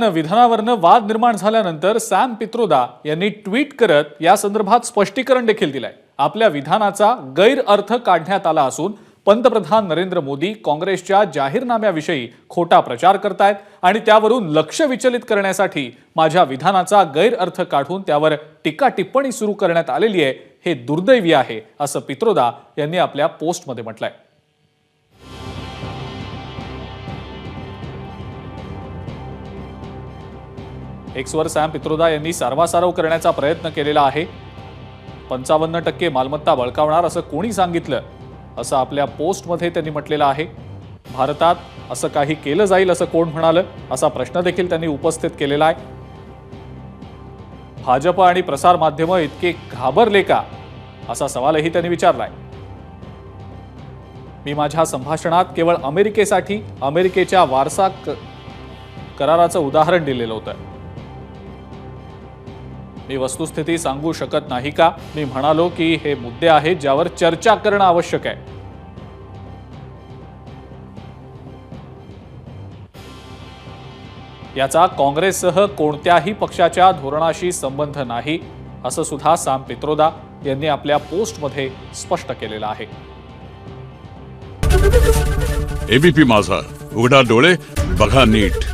विधानावरनं वाद निर्माण झाल्यानंतर सॅम पित्रोदा यांनी ट्विट करत या संदर्भात स्पष्टीकरण देखील दिलंय. आपल्या विधानाचा गैरअर्थ काढण्यात आला असून पंतप्रधान नरेंद्र मोदी काँग्रेसच्या जाहीरनाम्याविषयी खोटा प्रचार करतायत आणि त्यावरून लक्ष विचलित करण्यासाठी माझ्या विधानाचा गैरअर्थ काढून त्यावर टीका टिप्पणी सुरू करण्यात आलेली आहे हे दुर्दैवी आहे असं पित्रोदा यांनी आपल्या पोस्टमध्ये म्हटलंय. एक्सवर सॅम पित्रोदा यांनी सारवासारव करण्याचा प्रयत्न केलेला आहे. पंचावन्न टक्के मालमत्ता बळकावणार असं कोणी सांगितलं असं आपल्या पोस्टमध्ये त्यांनी म्हटलेलं आहे. भारतात असं काही केलं जाईल असं कोण म्हणालं असा प्रश्न देखील त्यांनी उपस्थित केलेला आहे. भाजप आणि प्रसार माध्यमं इतके घाबरले का असा सवालही त्यांनी विचारलाय. मी माझ्या संभाषणात केवळ अमेरिकेसाठी अमेरिकेच्या वारसा क- कराराचं उदाहरण दिलेलं होतं. मी वस्तुस्थिती सांगू शकत नाही का? मी म्हणालो की हे मुद्दे आहेत ज्यावर चर्चा करणं आवश्यक आहे. याचा काँग्रेससह कोणत्याही पक्षाच्या धोरणाशी संबंध नाही असं सुद्धा साम पित्रोदा यांनी आपल्या पोस्टमध्ये स्पष्ट केलेलं आहे. एबीपी माझा. उघडा डोळे बघा नीट.